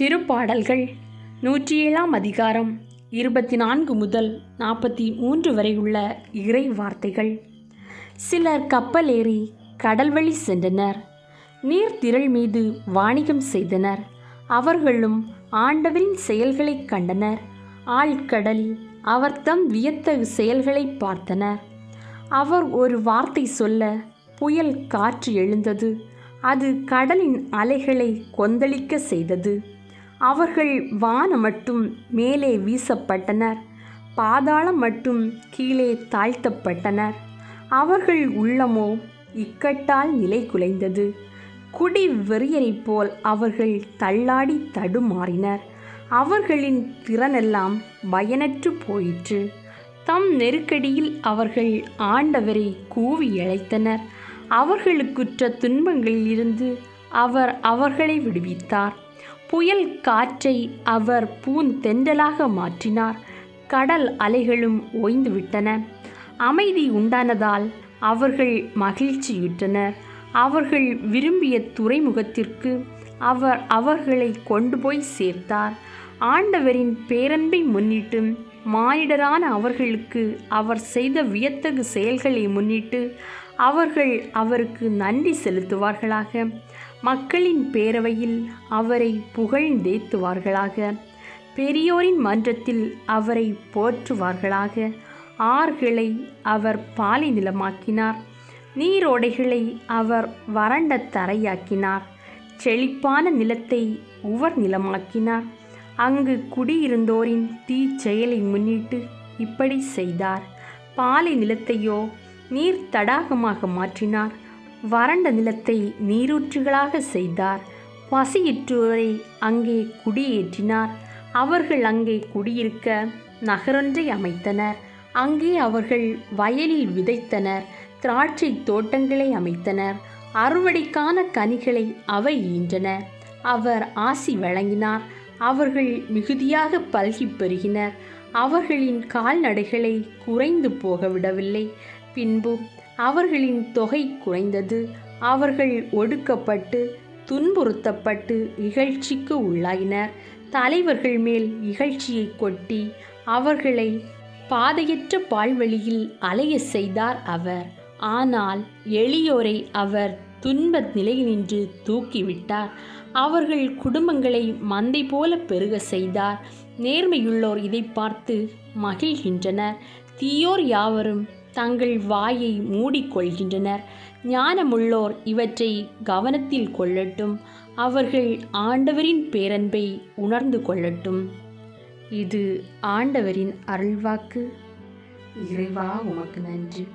திருப்பாடல்கள் நூற்றி ஏழாம் அதிகாரம் இருபத்தி நான்கு முதல் நாற்பத்தி மூன்று வரை உள்ள இறை வார்த்தைகள். சிலர் கப்பலேறி கடல்வழி சென்றனர். நீர்த்திரள் மீது வாணிகம் செய்தனர். அவர்களும் ஆண்டவரின் செயல்களைக் கண்டனர். ஆழ்கடலில் அவர் தம் வியத்தகு செயல்களை பார்த்தனர். அவர் ஒரு வார்த்தை சொல்ல புயல் காற்று எழுந்தது. அது கடலின் அலைகளை கொந்தளிக்க செய்தது. அவர்கள் வானம் மட்டும் மேலே வீசப்பட்டனர். பாதாளம் மட்டும் கீழே தாழ்த்தப்பட்டனர். அவர்கள் உள்ளமோ இக்கட்டால் நிலை குலைந்தது. குடி வெறியரைப் போல் அவர்கள் தள்ளாடி தடுமாறினர். அவர்களின் திறனெல்லாம் பயனற்று போயிற்று. தம் நெருக்கடியில் அவர்கள் ஆண்டவரை கூவி அழைத்தனர். அவர்களுக்குற்ற துன்பங்களிலிருந்து அவர் அவர்களை விடுவித்தார். புயல் காற்றை அவர் பூந்தென்றலாக மாற்றினார். கடல் அலைகளும் ஓய்ந்துவிட்டன. அமைதி உண்டானதால் அவர்கள் மகிழ்ச்சியுற்றனர். அவர்கள் விரும்பிய துறைமுகத்திற்கு அவர் அவர்களை கொண்டு போய் சேர்த்தார். ஆண்டவரின் பேரன்பை முன்னிட்டு மானிடரான அவர்களுக்கு அவர் செய்த வியத்தகு செயல்களை முன்னிட்டு அவர்கள் அவருக்கு நன்றி செலுத்துவார்களாக. மக்களின் பேரவையில் அவரை புகழ்ந்தேத்துவார்களாக. பெரியோரின் மன்றத்தில் அவரை போற்றுவார்களாக. ஆறுகளை அவர் பாலை நிலமாக்கினார். நீரோடைகளை அவர் வறண்ட தரையாக்கினார். செழிப்பான நிலத்தை உவர் நிலமாக்கினார். அங்கு குடியிருந்தோரின் தீ செயலை முன்னிட்டு இப்படி செய்தார். பாலை நிலத்தையோ நீர் தடாகமாக மாற்றினார். வறண்ட நிலத்தை நீரூற்றுகளாக செய்தார். பசியிற்றோரை அங்கே குடியேற்றினார். அவர்கள் அங்கே குடியிருக்க நகரொன்றை அமைத்தனர். அங்கே அவர்கள் வயலில் விதைத்தனர். திராட்சை தோட்டங்களை அமைத்தனர். அறுவடைக்கான கனிகளை அவை ஈன்றன. அவர் ஆசி வழங்கினார். அவர்கள் மிகுதியாக பல்கி பெருகினர். அவர்களின் கால்நடைகளை குறைந்து போக விடவில்லை பின்பு அவர்களின் தொகை குறைந்தது. அவர்கள் ஒடுக்கப்பட்டு துன்புறுத்தப்பட்டு இகழ்ச்சிக்கு உள்ளாயினர். தலைவர்கள் மேல் இகழ்ச்சியை கொட்டி அவர்களை பாதையற்ற பால்வழியில் அலைய செய்தார் அவர். ஆனால் எளியோரை அவர் துன்ப நிலையினின்று தூக்கிவிட்டார். அவர்கள் குடும்பங்களை மந்தை போல பெருக செய்தார். நேர்மையுள்ளோர் இதை பார்த்து மகிழ்கின்றனர். தீயோர் யாவரும் தங்கள் வாயை மூடிக்கொள்கின்றனர். ஞானமுள்ளோர் இவற்றை கவனத்தில் கொள்ளட்டும். அவர்கள் ஆண்டவரின் பேரன்பை உணர்ந்து கொள்ளட்டும். இது ஆண்டவரின் அருள்வாக்கு. இறைவா உமக்கு நன்றி.